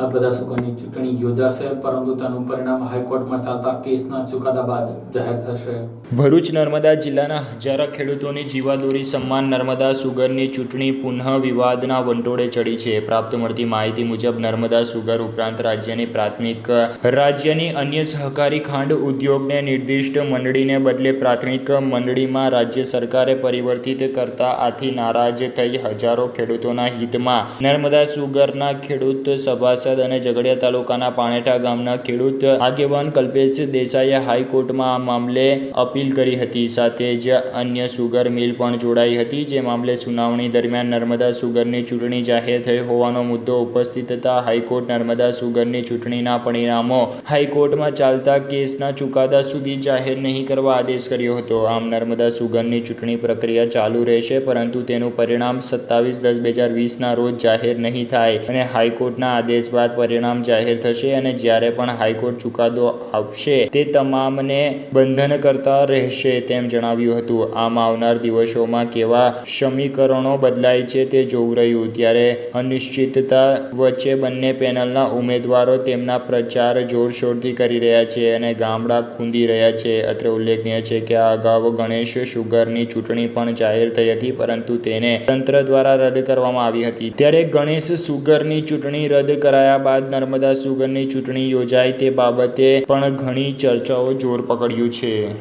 નર્મદા સુગરની ચૂંટણી યોજાશે, પરંતુ તેનું પરિણામ હાઈકોર્ટમાં ચાલતા કેસના ચુકાદા બાદ જાહેર થશે. ભરૂચ નર્મદા જિલ્લાના હજારો ખેડૂતોની જીવાદોરી સમાન નર્મદા સુગરની ચૂંટણી પુનઃ વિવાદના વંટોળે ચડી છે. પ્રાપ્ત મળતી માહિતી મુજબ, નર્મદા સુગર ઉપરાંત રાજ્યની પ્રાથમિક, રાજ્યની અન્ય સહકારી ખાંડ ઉદ્યોગને નિર્દિષ્ટ મંડળીને બદલે પ્રાથમિક મંડળીમાં રાજ્ય સરકારે પરિવર્તિત કરતા આથી નારાજ થઈ હજારો ખેડૂતોના હિતમાં નર્મદા સુગરના ખેડૂત સભાસદ અને ઝઘડિયા તાલુકાના પાણેટા ગામના ખેડૂત આગેવાન કલ્પેશ દેસાઈએ હાઈકોર્ટમાં આ મામલે અપીલ કરી હતી. સાથે જ અન્ય સુગર મિલ પણ જોડાઈ હતી, જે મામલે સુનાવણી દરમિયાન નર્મદા સુગરની ચૂંટણી જાહેર થઈ હોવાનો મુદ્દો ઉપસ્થિત થતા હાઈકોર્ટ નર્મદા સુગરની ચૂંટણીના પરિણામો હાઈકોર્ટમાં ચાલતા કેસના ચુકાદા સુધી જાહેર નહીં કરવા આદેશ કર્યો હતો. આમ નર્મદા સુગરની ચૂંટણી પ્રક્રિયા ચાલુ રહેશે, પરંતુ તેનું પરિણામ સત્તાવીસ દસ બે હજાર વીસના રોજ જાહેર નહીં થાય અને હાઈકોર્ટના આદેશ બાદ પરિણામ જાહેર થશે અને જ્યારે પણ હાઈકોર્ટ ચુકાદો આપશે, તે તમામને બંધન કરતા રહેશે તેમ જણાવ્યું હતું. આમ આવનાર દિવસોમાં કેવા સમીકરણો બદલાય છે તે જોવું રહ્યું. ત્યારે અનિશ્ચિતતા વચ્ચે બંને પેનલના ઉમેદવારો તેમના પ્રચાર જોરશોરથી કરી રહ્યા છે અને ગામડા ખૂંદી રહ્યા છે. અત્રે ઉલ્લેખનીય છે કે આ અગાઉ ગણેશ સુગરની ચૂંટણી પણ જાહેર થઈ હતી, પરંતુ તેને તંત્ર દ્વારા રદ કરવામાં આવી હતી. ત્યારે ગણેશ સુગરની ચૂંટણી રદ કરાયા બાદ નર્મદા સુગરની ચૂંટણી યોજાય તે બાબતે પણ ઘણી ચર્ચાઓ જોર પકડ્યું છે.